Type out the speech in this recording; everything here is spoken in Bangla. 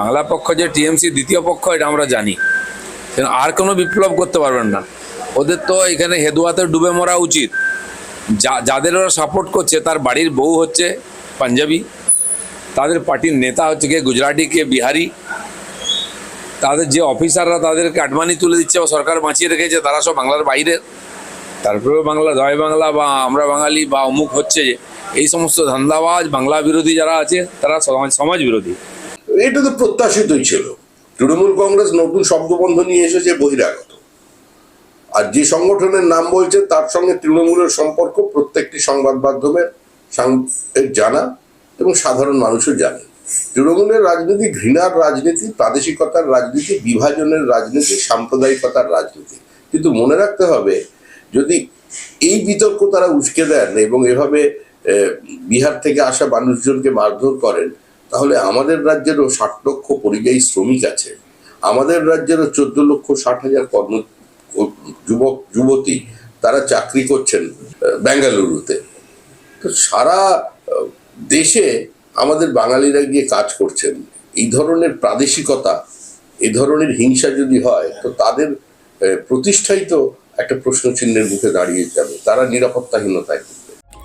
বাংলা পক্ষ যে টিএমসি দ্বিতীয় পক্ষ, এটা আমরা জানি। আর কোনো বিপ্লব করতে পারবেন না। ওদের তো এখানে হেদুয়াতে ডুবে মরা উচিত। যা, যাদের ওরা সাপোর্ট করছে, তার বাড়ির বউ হচ্ছে পাঞ্জাবি। তাদের পার্টির নেতা হচ্ছে কে গুজরাটি, কে বিহারি। তাদের যে অফিসাররা তাদের কাটমানি তুলে দিচ্ছে বা সরকার বাঁচিয়ে রেখেছে, তারা সব বাংলার বাইরের তারপরেও বাংলা জয় বাংলা বা আমরা বাঙালি বা অমুক হচ্ছে, এই সমস্ত ধান্দাবাজ বাংলা বিরোধী যারা আছে, তারা সমাজ বিরোধী। এটা তো প্রত্যাশিতই ছিল। তৃণমূল কংগ্রেস নতুন শব্দবন্ধ নিয়ে এসেছে বহিরাগত। আর যে সংগঠনের নাম বলছে, তার সঙ্গে তৃণমূলের সম্পর্ক প্রত্যেকটি সংবাদ মাধ্যমের জানা এবং সাধারণ মানুষও জানে। তৃণমূলের রাজনীতি ঘৃণার রাজনীতি, প্রাদেশিকতার রাজনীতি, বিভাজনের রাজনীতি, সাম্প্রদায়িকতার রাজনীতি। কিন্তু মনে রাখতে হবে, যদি এই বিতর্ক তারা উস্কে দেন এবং এভাবে বিহার থেকে আসা মানুষজনকে মারধর করেন তাহলে আমাদের রাজ্যেরও ষাট লক্ষ পরিযায়ী শ্রমিক আছে। আমাদের রাজ্যেরও চোদ্দ লক্ষ ষাট হাজার কর্ম, যুবক, যুবতী তারা চাকরি করছেন বেঙ্গালুরুতে। তো সারা দেশে আমাদের বাঙালিরা গিয়ে কাজ করছেন। এই ধরনের প্রাদেশিকতা এ ধরনের হিংসা যদি হয়, তো তাদের প্রতিষ্ঠাই তো একটা প্রশ্ন চিহ্নের মুখে দাঁড়িয়ে যাবে। তারা নিরাপত্তাহীনতায়।